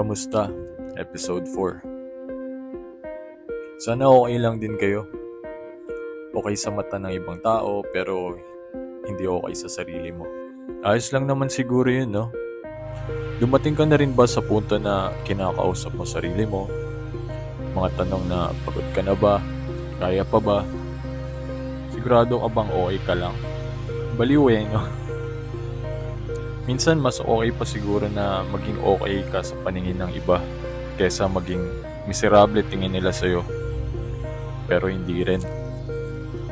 Kamusta? Episode 4 Sana okay lang din kayo. Okay sa mata ng ibang tao pero hindi okay sa sarili mo. Ayos lang naman siguro yun, no? Dumating ka na rin ba sa punto na kinakausap mo sarili mo? Mga tanong na pagod ka na ba? Kaya pa ba? Sigurado ka bang okay ka lang? Baliw eh, no? Minsan mas okay pa siguro na maging okay ka sa paningin ng iba kesa maging miserable tingin nila sa'yo. Pero hindi rin.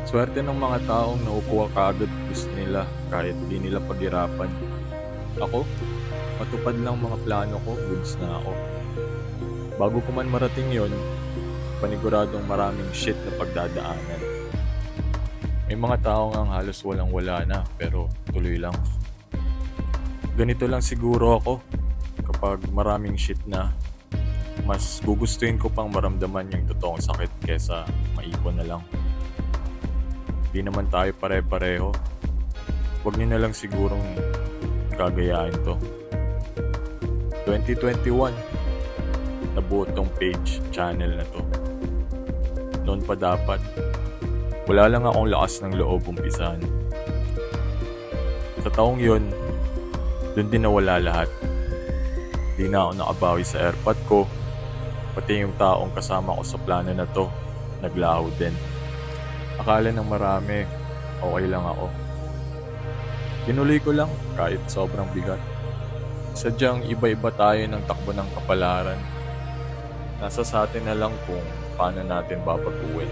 Swerte ng mga taong naukuha kaagad gusto nila kahit di nila paghirapan. Ako, matupad lang mga plano ko, goods na ako. Bago ko man marating yon, paniguradong maraming shit na pagdadaanan. May mga tao nga halos walang wala na pero tuloy lang. Ganito lang siguro ako kapag maraming shit na mas gugustuhin ko pang maramdaman yung totoong sakit kesa maipon na lang. Di naman tayo pare-pareho. Huwag niyo na lang sigurong gagayahin to. 2021 nabuo tong page channel na to. Noon pa dapat. Wala lang akong lakas ng loob umpisahan. Sa taong yun, dun din nawala lahat. Di na ako nakabawi sa airpod ko. Pati yung taong kasama ko sa plano na to, naglaho din. Akala ng marami, okay lang ako. Tinuloy ko lang kahit sobrang bigat. Sadyang iba-iba tayo ng takbo ng kapalaran. Nasa sa atin na lang kung paano natin babaguhin.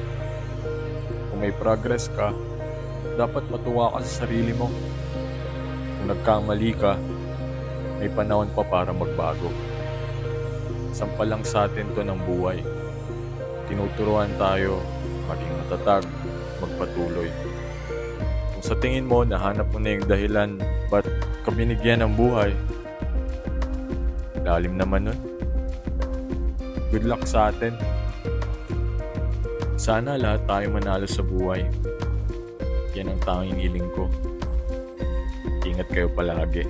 Kung may progress ka, dapat matuwa ka sa sarili mo. Kung nagkamali ka, may panahon pa para magbago. Sampa lang sa atin to ng buhay. Tinuturuan tayo maging matatag, magpatuloy. Kung sa tingin mo, nahanap mo na yung dahilan ba't ka binigyan ng buhay, lalim naman nun. Good luck sa atin. Sana lahat tayo manalo sa buhay. Yan ang tanging hiling ko. Ingat kayo palagi.